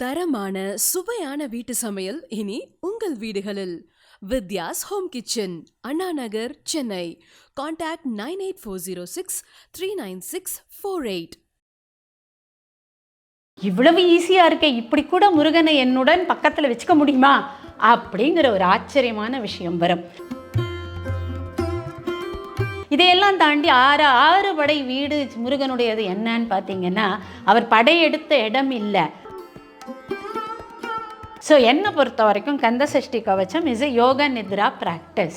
தரமான சுவையான வீட்டு சமையல் இனி உங்கள் வீடுகளில். Vidya's home kitchen Anna Nagar Chennai. Contact nine eight four zero six three nine six four eight இவ்வளவு ஈஸியாக இருக்கே இப்படி கூட முருகனை என்னுடன் பக்கத்தில் வச்சுக்க முடியுமா? அப்படிங்கிற ஒரு ஆச்சரியமான விஷயம் வரும். இதையெல்லாம் தாண்டி ஆறு ஆறு படை வீடு முருகனுடையது என்னன்னு பார்த்தீங்கன்னா அவர் படையெடுத்த இடம் இல்லை. ஸோ என்னை பொறுத்த வரைக்கும் கந்த சஷ்டி கவச்சம் இஸ் எ யோக நித்ரா ப்ராக்டிஸ்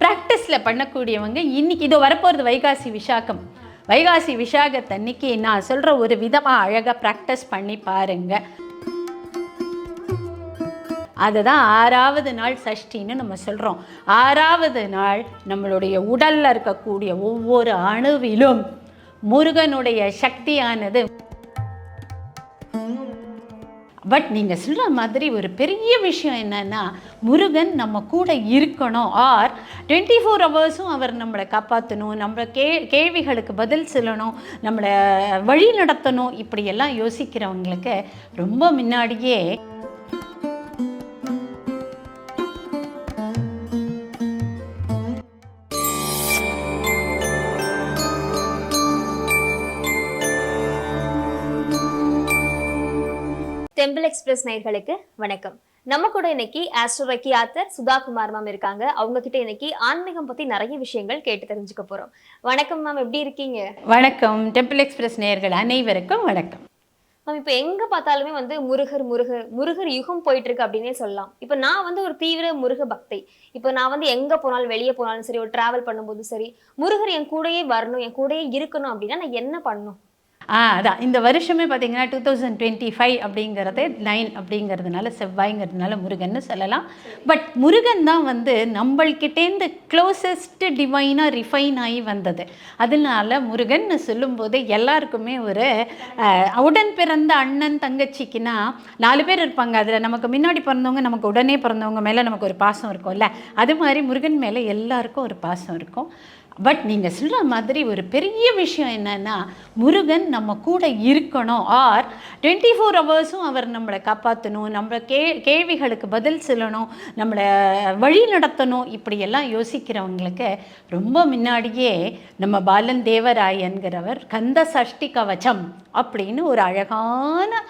ப்ராக்டிஸில் பண்ணக்கூடியவங்க இன்னைக்கு இது வரப்போகிறது வைகாசி விசாகம். வைகாசி விசாகத்தன்னைக்கு நான் சொல்கிற ஒரு விதமாக அழகாக ப்ராக்டிஸ் பண்ணி பாருங்க. அதுதான் ஆறாவது நாள் சஷ்டின்னு நம்ம சொல்கிறோம் ஆறாவது நாள் நம்மளுடைய உடலில் இருக்கக்கூடிய ஒவ்வொரு அணுவிலும் முருகனுடைய சக்தியானது பட் நீங்கள் சொல்கிற மாதிரி ஒரு பெரிய விஷயம் என்னன்னா முருகன் நம்ம கூட இருக்கணும். ஆர் டுவெண்ட்டி ஃபோர் ஹவர்ஸும் அவர் நம்மளை காப்பாற்றணும் நம்மளை கே கேள்விகளுக்கு பதில் சொல்லணும். நம்மளை வழி நடத்தணும். இப்படியெல்லாம் யோசிக்கிறவங்களுக்கு ரொம்ப முன்னாடியே டெம்பிள் எக்ஸ்பிரஸ் நேயர்களுக்கு வணக்கம். நம்ம கூட இன்னைக்கு ஆஸ்ட்ரோரக்கி ஆத்தர் சுதா குமார் மேம் இருக்காங்க. அவங்க கிட்ட இன்னைக்கு ஆன்மீகம் பத்தி நிறைய விஷயங்கள் கேட்டு தெரிஞ்சுக்க போறோம். வணக்கம் மேம் எப்படி இருக்கீங்க? வணக்கம். டெம்பிள் எக்ஸ்பிரஸ் நேயர்கள் அனைவருக்கும் வணக்கம். மேம் இப்போ எங்க பார்த்தாலுமே வந்து முருகர் முருகர் முருகர் யுகம் போயிட்டு இருக்கு அப்படின்னே சொல்லலாம். இப்போ நான் வந்து ஒரு தீவிர முருக பக்தை. இப்போ நான் வந்து எங்க போனாலும் வெளியே போனாலும் சரி ஒரு டிராவல் பண்ணும்போதும் சரி முருகர் என் கூடயே வரணும் என் கூடயே இருக்கணும் அப்படின்னா நான் என்ன பண்ணணும் அதான். இந்த வருஷமே பார்த்தீங்கன்னா டூ தௌசண்ட் டுவெண்ட்டி ஃபைவ் அப்படிங்கிறது நைன் அப்படிங்கிறதுனால செவ்வாய்ங்கிறதுனால முருகன்னு சொல்லலாம். பட் முருகன் தான் வந்து நம்மள்கிட்டேருந்து க்ளோசஸ்ட் டிவைனாக ரிஃபைன் ஆகி வந்தது. அதனால முருகன் சொல்லும்போது எல்லாருக்குமே ஒரு உடன் பிறந்த அண்ணன் தங்கச்சிக்குன்னா நாலு பேர் இருப்பாங்க. அதில் நமக்கு முன்னாடி பிறந்தவங்க நமக்கு உடனே பிறந்தவங்க மேலே நமக்கு ஒரு பாசம் இருக்கும்ல. அது மாதிரி முருகன் மேலே எல்லாருக்கும் ஒரு பாசம் இருக்கும். பட் நீங்கள் சொல்கிற மாதிரி ஒரு பெரிய விஷயம் என்னென்னா முருகன் நம்ம கூட இருக்கணும். ஆர் டுவெண்ட்டி ஃபோர் ஹவர்ஸும் அவர் நம்மளை காப்பாற்றணும் நம்மளை கே கேள்விகளுக்கு பதில் சொல்லணும். நம்மளை வழி நடத்தணும். இப்படியெல்லாம் யோசிக்கிறவங்களுக்கு ரொம்ப முன்னாடியே நம்ம பாலன் தேவராயன்கிறவர் கந்த சஷ்டி கவச்சம் அப்படின்னு ஒரு அழகான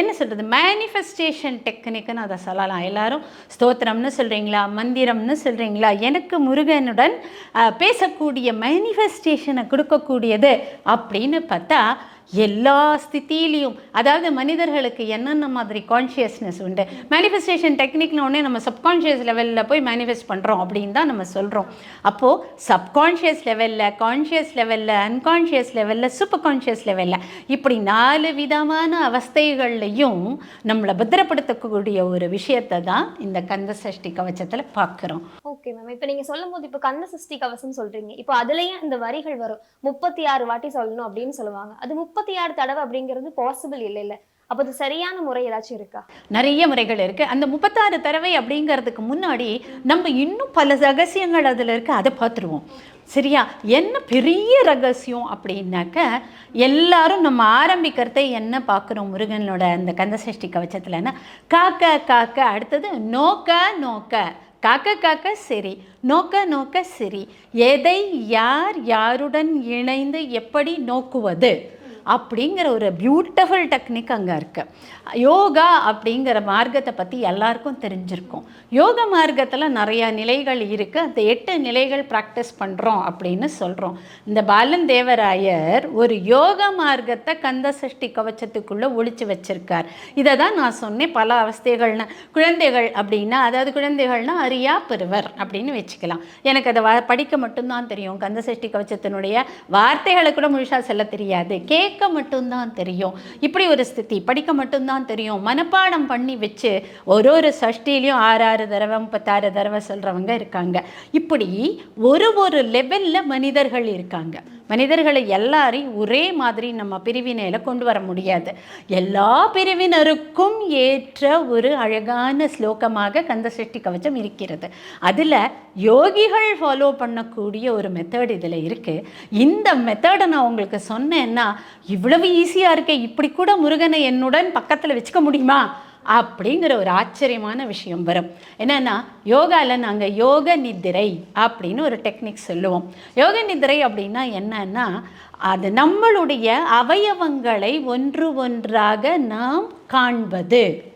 என்ன சொல்கிறது மேனிஃபெஸ்டேஷன் டெக்னிக்குன்னு அதை சொல்லலாம். எல்லாரும் ஸ்தோத்திரம்னு சொல்கிறீங்களா மந்திரம்னு சொல்கிறீங்களா எனக்கு முருகனுடன் பேசக்கூடிய மேனிஃபெஸ்டேஷனை கொடுக்கக்கூடியது அப்படின்னு பார்த்தா எல்லா ஸ்தித்திலையும் அதாவது மனிதர்களுக்கு என்னென்ன மாதிரி கான்ஷியஸ்னஸ் உண்டு? மேனிஃபெஸ்டேஷன் டெக்னிக்னு உடனே நம்ம சப்கான்ஷியஸ் லெவலில் போய் மேனிஃபெஸ்ட் பண்ணுறோம் அப்படின்னு தான் நம்ம சொல்கிறோம் அப்போது சப்கான்ஷியஸ் லெவலில் கான்ஷியஸ் லெவலில் அன்கான்ஷியஸ் லெவலில் சூப்பர் கான்ஷியஸ் லெவலில் இப்படி நாலு விதமான அவஸ்தைகள்லையும் நம்மளை பத்திரப்படுத்தக்கூடிய ஒரு விஷயத்தை தான் இந்த கந்த சஷ்டி கவச்சத்தில் பார்க்குறோம். ஓகே மேம் இப்போ நீங்கள் சொல்லும் போது இப்போ கந்த சஷ்டி கவசம் சொல்றீங்க. இப்போ அதுலயும் இந்த வரிகள் வரும். முப்பத்தி ஆறு வாட்டி சொல்லணும் அப்படின்னு சொல்லுவாங்க. அது முப்பத்தி ஆறு தடவை அப்படிங்கிறது பாசிபிள் இல்லை இல்லை அப்போ அது சரியான முறை ஏதாச்சும் இருக்கா? நிறைய முறைகள் இருக்குது அந்த முப்பத்தாறு தடவை அப்படிங்கிறதுக்கு முன்னாடி நம்ம இன்னும் பல ரகசியங்கள் அதில் இருக்குது அதை பார்த்துருவோம். சரியா? என்ன பெரிய ரகசியம் அப்படின்னாக்க எல்லாரும் நம்ம ஆரம்பிக்கிறதை என்ன பார்க்குறோம் முருகனோட அந்த கந்தசஷ்டி கவச்சத்துலன்னா காக்க காக்க அடுத்தது நோக்க நோக்க. காக்க காக்க சரி நோக்க நோக்க சரி. எதை யார் யாருடன் இணைந்து எப்படி நோக்குவது? அப்படிங்கிற ஒரு பியூட்டிஃபுல் டெக்னிக் அங்கே இருக்குது யோகா அப்படிங்கிற மார்க்கத்தை பற்றி எல்லாருக்கும் தெரிஞ்சிருக்கும். யோக மார்க்கத்தில் நிறையா நிலைகள் இருக்குது அந்த எட்டு நிலைகள் ப்ராக்டிஸ் பண்ணுறோம் அப்படின்னு சொல்கிறோம் இந்த பாலன் தேவராயர் ஒரு யோக மார்க்கத்தை கந்த சஷ்டி கவச்சத்துக்குள்ளே ஒழிச்சு வச்சிருக்கார். இதை தான் நான் சொன்னேன் பல அவஸ்தைகள்னு. குழந்தைகள் அப்படின்னா அதாவது குழந்தைகள்னா அறியா பெறுவர் அப்படின்னு வச்சுக்கலாம். எனக்கு அதை வ படிக்க மட்டும்தான் தெரியும். கந்த சஷ்டி கவச்சத்தினுடைய வார்த்தைகளை கூட முழுசாக சொல்ல தெரியாது. கேட்க மட்டும்தான் தெரியும். இப்படி ஒரு ஸ்திதி படிக்க மட்டும்தான் தெரியும். மனப்பாடம் பண்ணி வச்சு ஒரு ஒரு சஷ்டிலையும் ஆறாறு தடவை முப்பத்தாறு தடவை சொல்கிறவங்க இருக்காங்க. இப்படி ஒரு ஒரு லெவலில் மனிதர்கள் இருக்காங்க. மனிதர்களை எல்லாரையும் ஒரே மாதிரி நம்ம பிரிவினையில் கொண்டு வர முடியாது. எல்லா பிரிவினருக்கும் ஏற்ற ஒரு அழகான ஸ்லோகமாக கந்தசஷ்டி கவச்சம் இருக்கிறது. அதில் யோகிகள் ஃபாலோ பண்ணக்கூடிய ஒரு மெத்தட் இதில் இருக்குது இந்த மெத்தடை நான் உங்களுக்கு சொன்னேன்னா இவ்வளவு ஈஸியாக இருக்கே இப்படி கூட முருகனை என்னுடன் பக்கத்தில் வச்சுக்க முடியுமா? அப்படிங்கிற ஒரு ஆச்சரியமான விஷயம் வரும். என்னென்னா யோகாவில் நாங்கள் யோக நிதிரை அப்படின்னு ஒரு டெக்னிக் சொல்லுவோம். யோக நிதிரை அப்படின்னா என்னன்னா அது நம்மளுடைய அவயவங்களை ஒன்று ஒன்றாக நாம் காண்பது.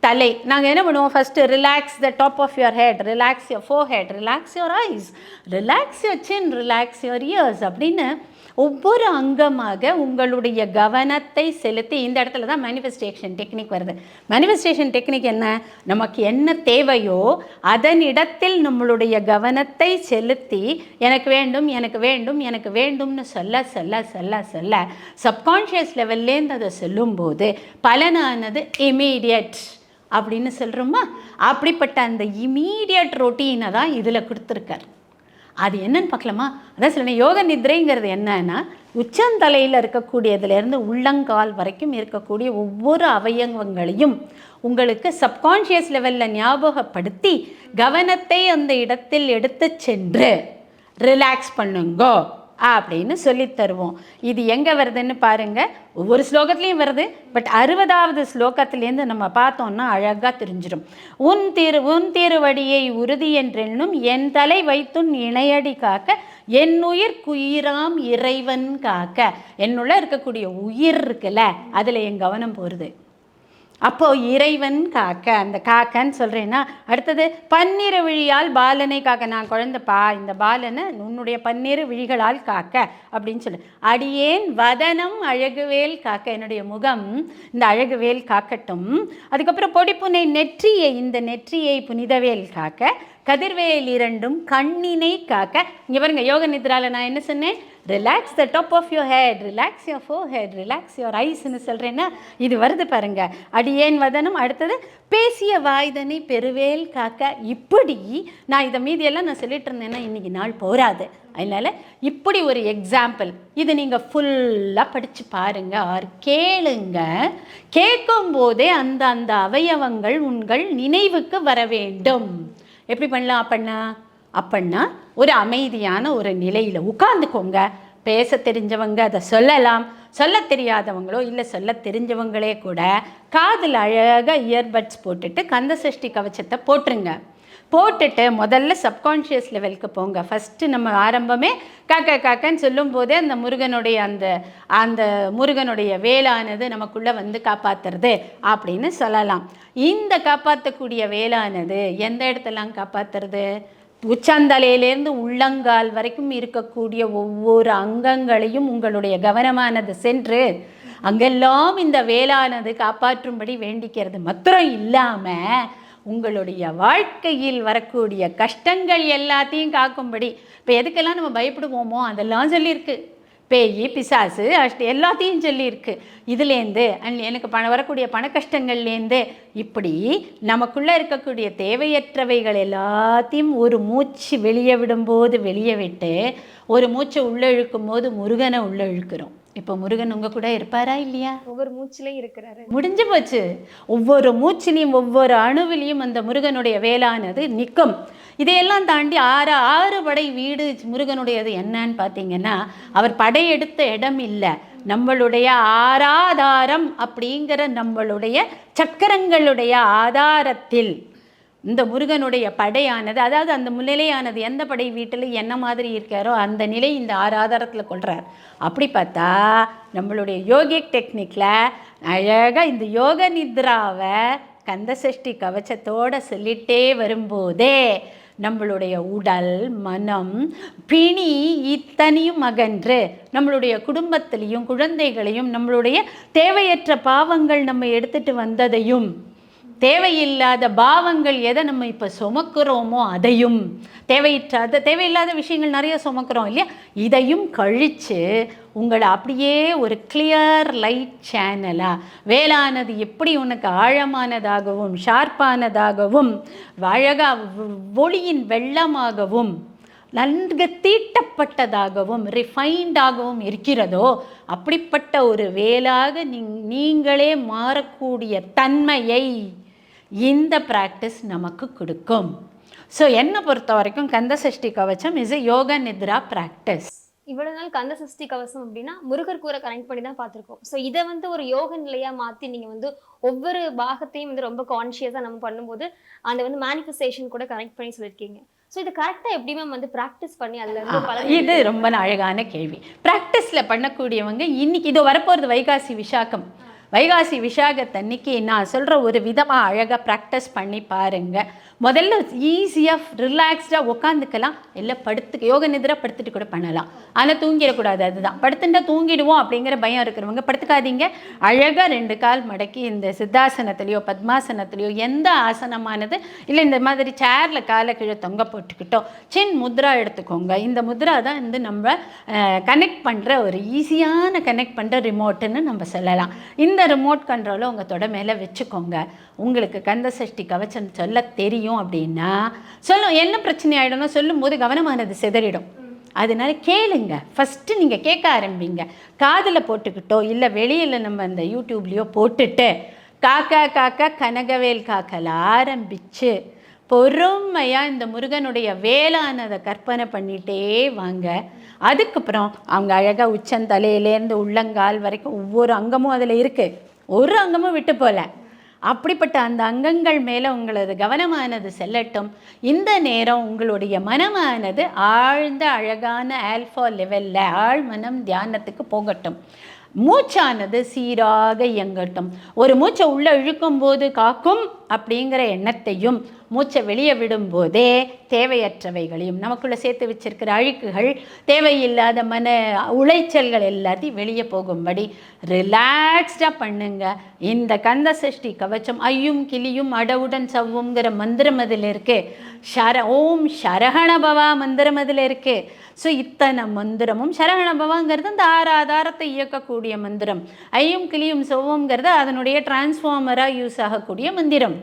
தலை நாங்கள் என்ன பண்ணுவோம்? First relax the top of your head relax your forehead relax your eyes relax your chin relax your ears அப்படின்னு ஒவ்வொரு அங்கமாக உங்களுடைய கவனத்தை செலுத்தி இந்த இடத்துல தான் மேனிஃபெஸ்டேஷன் டெக்னிக் வருது. மேனிஃபெஸ்டேஷன் டெக்னிக் என்ன? நமக்கு என்ன தேவையோ அதன் இடத்தில் நம்மளுடைய கவனத்தை செலுத்தி எனக்கு வேண்டும் எனக்கு வேண்டும் எனக்கு வேண்டும்னு சொல்ல சொல்ல சொல்ல சொல்ல சப்கான்ஷியஸ் லெவல்லேருந்து அதை சொல்லும்போது பலனானது இமீடியட் அப்படின்னு சொல்கிறோமா அப்படிப்பட்ட அந்த இமீடியட் ரொட்டீனை தான் இதில் கொடுத்துருக்கார். அது என்னன்னு பார்க்கலாமா? அதான் சொல்லணும் யோக நித்ரைங்கிறது என்னன்னா உச்சந்தலையில் இருக்கக்கூடியதுலேருந்து உள்ளங்கால் வரைக்கும் இருக்கக்கூடிய ஒவ்வொரு அவயவங்களையும் உங்களுக்கு சப்கான்ஷியஸ் லெவலில் ஞாபகப்படுத்தி கவனத்தை அந்த இடத்தில் எடுத்து சென்று ரிலாக்ஸ் பண்ணுங்கோ. அப்படின்னு சொல்லி தருவோம். இது எங்கே வருதுன்னு பாருங்க. ஒவ்வொரு ஸ்லோகத்துலேயும் வருது. பட் அறுபதாவது ஸ்லோகத்துலேருந்து நம்ம பார்த்தோம்னா அழகாக தெரிஞ்சிடும் உன் திரு உன் திருவடியை உறுதி என்றென்னும் என் தலை வைத்துன் இணையடி காக்க என் உயிர் குயிராம் இறைவன் காக்க. என்னுள்ள இருக்கக்கூடிய உயிர் இருக்குல்ல அதில் என் கவனம் போகிறது அப்போது இறைவன் காக்க அந்த காக்கன்னு சொல்கிறேன்னா அடுத்தது பன்னிரு விழியால் பாலனை காக்க. நான் குழந்தைப்பா இந்த பாலனை உன்னுடைய பன்னிரு விழிகளால் காக்க அப்படின்னு சொல்லு. அடியேன் வதனம் அழகுவேல் காக்க. என்னுடைய முகம் இந்த அழகுவேல் காக்கட்டும். அதுக்கப்புறம் பொடிப்புனை நெற்றியை இந்த நெற்றியை புனிதவேல் காக்க. கதிர்வேல் இரண்டும் கண்ணினை காக்க. இங்கே பாருங்க யோக நித்ரால நான் என்ன சொன்னேன்? Relax the top of your head relax your forehead relax your ஐஸ்ன்னு சொல்கிறேன்னா இது வருது பாருங்க. அடியேன் வதனம் அடுத்தது பேசிய வாய்தனை பெருவேல் காக்க. இப்படி நான் இதை மீதியெல்லாம் நான் சொல்லிட்டு இருந்தேன்னா இன்னைக்கு நாள் போராது அதனால் இப்படி ஒரு எக்ஸாம்பிள் இது நீங்கள் ஃபுல்லாக படித்து பாருங்க ஆர் கேளுங்க. கேட்கும் போதே அந்த அந்த அவயவங்கள் உங்கள் நினைவுக்கு வர வேண்டும். எப்படி பண்ணலாம் அப்பண்ணா? அப்படின்னா ஒரு அமைதியான ஒரு நிலையில் உட்காந்துக்கோங்க பேச தெரிஞ்சவங்க அதை சொல்லலாம். சொல்ல தெரியாதவங்களோ இல்லை சொல்ல தெரிஞ்சவங்களே கூட காதில் அழகாக இயர்பட்ஸ் போட்டுட்டு கந்த சஷ்டி கவச்சத்தை போட்டுருங்க. போட்டுட்டு முதல்ல சப்கான்ஷியஸ் லெவலுக்கு போங்க. ஃபஸ்ட்டு நம்ம ஆரம்பமே காக்க காக்கன்னு சொல்லும்போதே அந்த முருகனுடைய அந்த அந்த முருகனுடைய வேலானது நமக்குள்ளே வந்து காப்பாற்றுறது அப்படின்னு சொல்லலாம். இந்த காப்பாற்றக்கூடிய வேலானது எந்த இடத்தெல்லாம் காப்பாற்றுறது உச்சந்தலையிலேருந்து உள்ளங்கால் வரைக்கும் இருக்கக்கூடிய ஒவ்வொரு அங்கங்களையும் உங்களுடைய கவனமானது சென்று அங்கெல்லாம் இந்த வேளானது காப்பாற்றும்படி வேண்டிக்கிறது. மாத்திரம் இல்லாமல் உங்களுடைய வாழ்க்கையில் வரக்கூடிய கஷ்டங்கள் எல்லாத்தையும் காக்கும்படி. இப்போ எதுக்கெல்லாம் நம்ம பயப்படுவோமோ அதெல்லாம் சொல்லியிருக்கு. பேய் பிசாசு அஷ்ட எல்லாத்தையும் சொல்லியிருக்கு. இதுலேருந்து அண்ட் எனக்கு பண வரக்கூடிய பண கஷ்டங்கள்லேருந்து இப்படி நமக்குள்ளே இருக்கக்கூடிய தேவையற்றவைகள் எல்லாத்தையும் ஒரு மூச்சு வெளியே விடும்போது வெளியே விட்டு ஒரு மூச்சை உள்ளே இழுக்கும் போது முருகனை உள்ளே இழுக்கிறோம். இப்போ முருகன் உங்கள் கூட இருப்பாரா இல்லையா? ஒவ்வொரு மூச்சிலையும் இருக்கிறாரு. முடிஞ்சு போச்சு. ஒவ்வொரு மூச்சிலையும் ஒவ்வொரு அணுவிலையும் அந்த முருகனுடைய வேலானது நிற்கும். இதையெல்லாம் தாண்டி ஆறு ஆறு படை வீடு முருகனுடையது என்னன்னு பார்த்தீங்கன்னா அவர் படையெடுத்த இடம் இல்லை. நம்மளுடைய ஆராதாரம் அப்படிங்கிற நம்மளுடைய சக்கரங்களுடைய ஆதாரத்தில். இந்த முருகனுடைய படையானது அதாவது அந்த நிலையானது எந்த படை வீட்டில் என்ன மாதிரி இருக்காரோ அந்த நிலை இந்த ஆறு ஆதாரத்தில் கொள்கிறார் அப்படி பார்த்தா நம்மளுடைய யோகிக் டெக்னிக்கில் அழகாக இந்த யோக நித்ராவை கந்தசஷ்டி கவச்சத்தோட சொல்லிட்டே வரும்போதே நம்மளுடைய உடல் மனம் பிணி இத்தனையும் அகன்று நம்மளுடைய குடும்பத்திலையும் குழந்தைகளையும் நம்மளுடைய தேவையற்ற பாவங்கள் நம்ம எடுத்துகிட்டு வந்ததையும் தேவையில்லாத பாவங்கள் எதை நம்ம இப்போ சுமக்கிறோமோ அதையும் தேவையற்றாத தேவையில்லாத விஷயங்கள் நிறைய சுமக்கிறோம் இல்லையா? இதையும் கழித்து உங்களை அப்படியே ஒரு கிளியர் லைட் சேனலாக வேளானது எப்படி உனக்கு ஆழமானதாகவும் ஷார்ப்பானதாகவும் அழகா ஒளியின் வெள்ளமாகவும் நன்கு தீட்டப்பட்டதாகவும் ரிஃபைண்டாகவும் இருக்கிறதோ அப்படிப்பட்ட ஒரு வேலாக நீங் நீங்களே மாறக்கூடிய தன்மையை இந்த ப்ராக்டிஸ் நமக்கு கொடுக்கும். ஸோ என்னை பொறுத்த வரைக்கும் Kanda Shashti Kavacham is a yoga Nithra practice இவ்வளவு நாள் கந்த சஷ்டி கவசம் அப்படின்னா முருகர் கூரை கனெக்ட் பண்ணி தான் பார்த்திருக்கோம். ஸோ இதை வந்து ஒரு யோக நிலையா மாத்தி நீங்க வந்து ஒவ்வொரு பாகத்தையும் வந்து ரொம்ப கான்ஷியஸா நம்ம பண்ணும்போது அந்த வந்து மேனிஃபெஸ்டேஷன் கூட கனெக்ட் பண்ணி சொல்லியிருக்கீங்க. ஸோ இது கரெக்டா எப்படி மேம் வந்து ப்ராக்டிஸ் பண்ணி அதுல இது ரொம்ப அழகான கேள்வி. ப்ராக்டிஸில் பண்ணக்கூடியவங்க இன்னைக்கு இதோ வரப்போகிறது வைகாசி விசாகம். வைகாசி விசாகத்தன்னைக்கு நான் சொல்கிற ஒரு விதமாக அழகாக ப்ராக்டிஸ் பண்ணி பாருங்க. முதல்ல ஈஸியாக ரிலாக்ஸ்டாக உட்காந்துக்கலாம் இல்லை படுத்து யோக நிதிரா படுத்துட்டு கூட பண்ணலாம். ஆனால் தூங்கிடக்கூடாது அதுதான். படுத்துட்டா தூங்கிடுவோம் அப்படிங்கிற பயம் இருக்கிறவங்க படுத்துக்காதீங்க. அழகாக ரெண்டு கால் மடக்கி இந்த சித்தாசனத்துலேயோ பத்மாசனத்துலேயோ எந்த ஆசனமானது இல்லை இந்த மாதிரி சேரில் காலை கீழே தொங்க போட்டுக்கிட்டோ சின் முத்ரா எடுத்துக்கோங்க. இந்த முத்ரா தான் வந்து நம்ம கனெக்ட் பண்ணுற ஒரு ஈஸியான கனெக்ட் பண்ணுற ரிமோட்டுன்னு நம்ம சொல்லலாம். இந்த ரிமோட் கண்ட்ரோலை உங்கள் தொட மேலே வச்சுக்கோங்க. உங்களுக்கு கந்த சஷ்டி கவச்சம் சொல்ல தெரியும் அப்படின்னா சொல்லும் என்ன பிரச்சனை ஆகிடும்னா சொல்லும்போது கவனமானது சிதறிடும். அதனால கேளுங்க. ஃபஸ்ட்டு நீங்கள் கேட்க ஆரம்பிங்க. காதில் போட்டுக்கிட்டோ இல்லை வெளியில் நம்ம அந்த யூடியூப்லேயோ போட்டுட்டு காக்கா காக்கா கனகவேல் காக்கல ஆரம்பித்து பொறுமையாக இந்த முருகனுடைய வேளானதை கற்பனை பண்ணிகிட்டே வாங்க. அதுக்கப்புறம் அவங்க அழகாக உச்சந்தலையிலேருந்து உள்ளங்கால் வரைக்கும் ஒவ்வொரு அங்கமும் அதில் இருக்குது ஒரு அங்கமும் விட்டு போகல அப்படிப்பட்ட அந்த அங்கங்கள் மேலே உங்களது கவனமானது செல்லட்டும். இந்த நேரம் உங்களுடைய மனமானது ஆழ்ந்த அழகான ஆல்ஃபா லெவலில் ஆழ் மனம் தியானத்துக்கு போகட்டும். மூச்சானது சீராக இயங்கட்டும். ஒரு மூச்சை உள்ளே இழுக்கும்போது காக்கும் அப்படிங்கிற எண்ணத்தையும் மூச்சை வெளியே விடும்போதே தேவையற்றவைகளையும் நமக்குள்ளே சேர்த்து வச்சிருக்கிற அழுக்குகள் தேவையில்லாத மன உளைச்சல்கள் எல்லாத்தையும் வெளியே போகும்படி ரிலாக்ஸ்டாக பண்ணுங்க. இந்த கந்த சஷ்டி கவச்சம் ஐயும் கிளியும் அடவுடன் சவ்வுங்கிற மந்திரம் அதில் இருக்கு. ஷர ஓம் சரகணபவா மந்திரம் அதில் இருக்கு. ஸோ இத்தனை மந்திரமும் சரகணபவாங்கிறது இந்த அந்த இயக்கக்கூடிய மந்திரம். ஐயும் கிளியும் சவ்வுங்கிறது அதனுடைய டிரான்ஸ்ஃபார்மராக யூஸ் ஆகக்கூடிய மந்திரம்.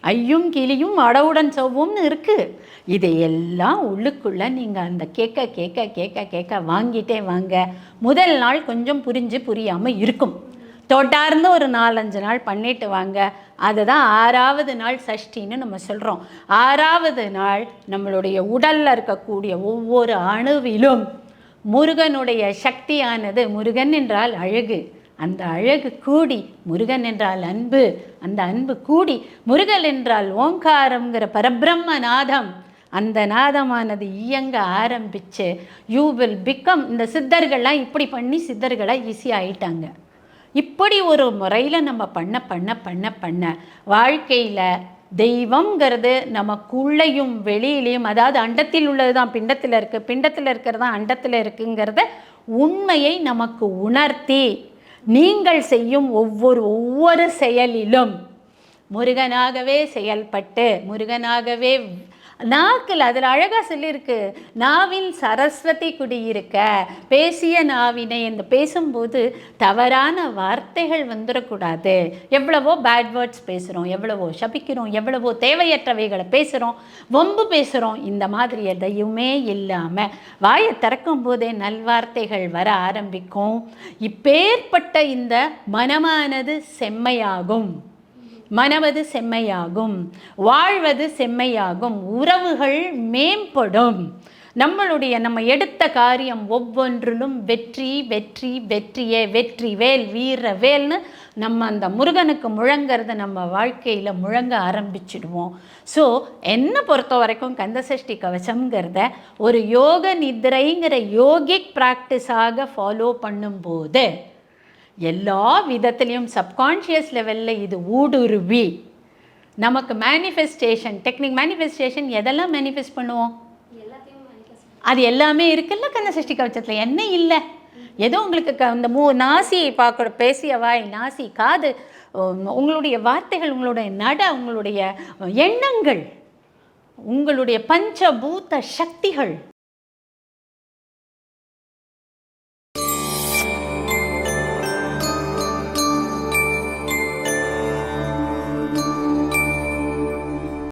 ஐயும் கிளியும் அடவுடன் செவ்வும்னு இருக்குது இதையெல்லாம் உள்ளுக்குள்ளே நீங்கள் அந்த கேட்க கேட்க கேட்க கேட்க வாங்கிட்டே வாங்க. முதல் நாள் கொஞ்சம் புரிஞ்சு புரியாமல் இருக்கும். தொடர்ந்து ஒரு நாலஞ்சு நாள் பண்ணிட்டு வாங்க. அதுதான் ஆறாவது நாள் சஷ்டின்னு நம்ம சொல்கிறோம் ஆறாவது நாள் நம்மளுடைய உடலில் இருக்கக்கூடிய ஒவ்வொரு அணுவிலும் முருகனுடைய சக்தியானது முருகன் என்றால் அழகு. அந்த அழகு கூடி முருகன் என்றால் அன்பு அந்த அன்பு கூடி முருகன் என்றால் ஓங்காரம்ங்கிற பரபிரம்ம நாதம் அந்த நாதமானது இயங்க ஆரம்பித்து யூ வில் பிகம் இந்த சித்தர்கள்லாம் இப்படி பண்ணி சித்தர்களாக ஈஸியாக ஆயிட்டாங்க. இப்படி ஒரு முறையில் நம்ம பண்ண பண்ண பண்ண பண்ண வாழ்க்கையில் தெய்வம்ங்கிறது நமக்குள்ளேயும் வெளியிலையும் அதாவது அண்டத்தில் உள்ளது தான் பிண்டத்தில் இருக்குது பிண்டத்தில் இருக்கிறது தான் அண்டத்தில் இருக்குங்கிறத உண்மையை நமக்கு உணர்த்தி நீங்கள் செய்யும் ஒவ்வொரு ஒவ்வொரு செயலிலும் முருகனாகவே செயல்பட்டு முருகனாகவே நாக்கில் அதில் அழகாக சொல்லியிருக்கு நாவின் சரஸ்வதி குடியிருக்க பேசிய நாவினை இந்த பேசும்போது தவறான வார்த்தைகள் வந்துடக்கூடாது. எவ்வளவோ பேட் வேர்ட்ஸ் பேசுகிறோம் எவ்வளவோ சபிக்கிறோம் எவ்வளவோ தேவையற்றவைகளை பேசுகிறோம் வம்பு பேசுகிறோம் இந்த மாதிரி எதையுமே இல்லாமல் வாயை திறக்கும் போதே நல்வார்த்தைகள் வர ஆரம்பிக்கும். இப்பேற்பட்ட இந்த மனமானது செம்மையாகும். மனவது செம்மையாகும் வாழ்வது செம்மையாகும் உறவுகள் மேம்படும். நம்மளுடைய நம்ம எடுத்த காரியம் ஒவ்வொன்றிலும் வெற்றி வெற்றி வெற்றியே வெற்றி வேல் வீர வேல்னு நம்ம அந்த முருகனுக்கு முழங்கிறத நம்ம வாழ்க்கையில் முழங்க ஆரம்பிச்சிடுவோம். ஸோ என்னை பொறுத்த வரைக்கும் கந்தசஷ்டி கவசம்ங்கிறத ஒரு யோக நிதிரைங்கிற யோகிக் ப்ராக்டிஸாக ஃபாலோ பண்ணும்போது எல்லா விதத்துலேயும் சப்கான்ஷியஸ் லெவலில் இது ஊடுருவி. நமக்கு மேனிஃபெஸ்டேஷன் டெக்னிக் மேனிஃபெஸ்டேஷன் எதெல்லாம் மேனிஃபெஸ்ட் பண்ணுவோம்? அது எல்லாமே இருக்குல்ல கந்த சஷ்டி கவச்சத்தில்? என்ன இல்லை? ஏதோ உங்களுக்கு க இந்த மூ நாசி பார்க்குற பேசிய வாய் நாசி காது உங்களுடைய வார்த்தைகள் உங்களுடைய நட உங்களுடைய எண்ணங்கள் உங்களுடைய பஞ்சபூத சக்திகள்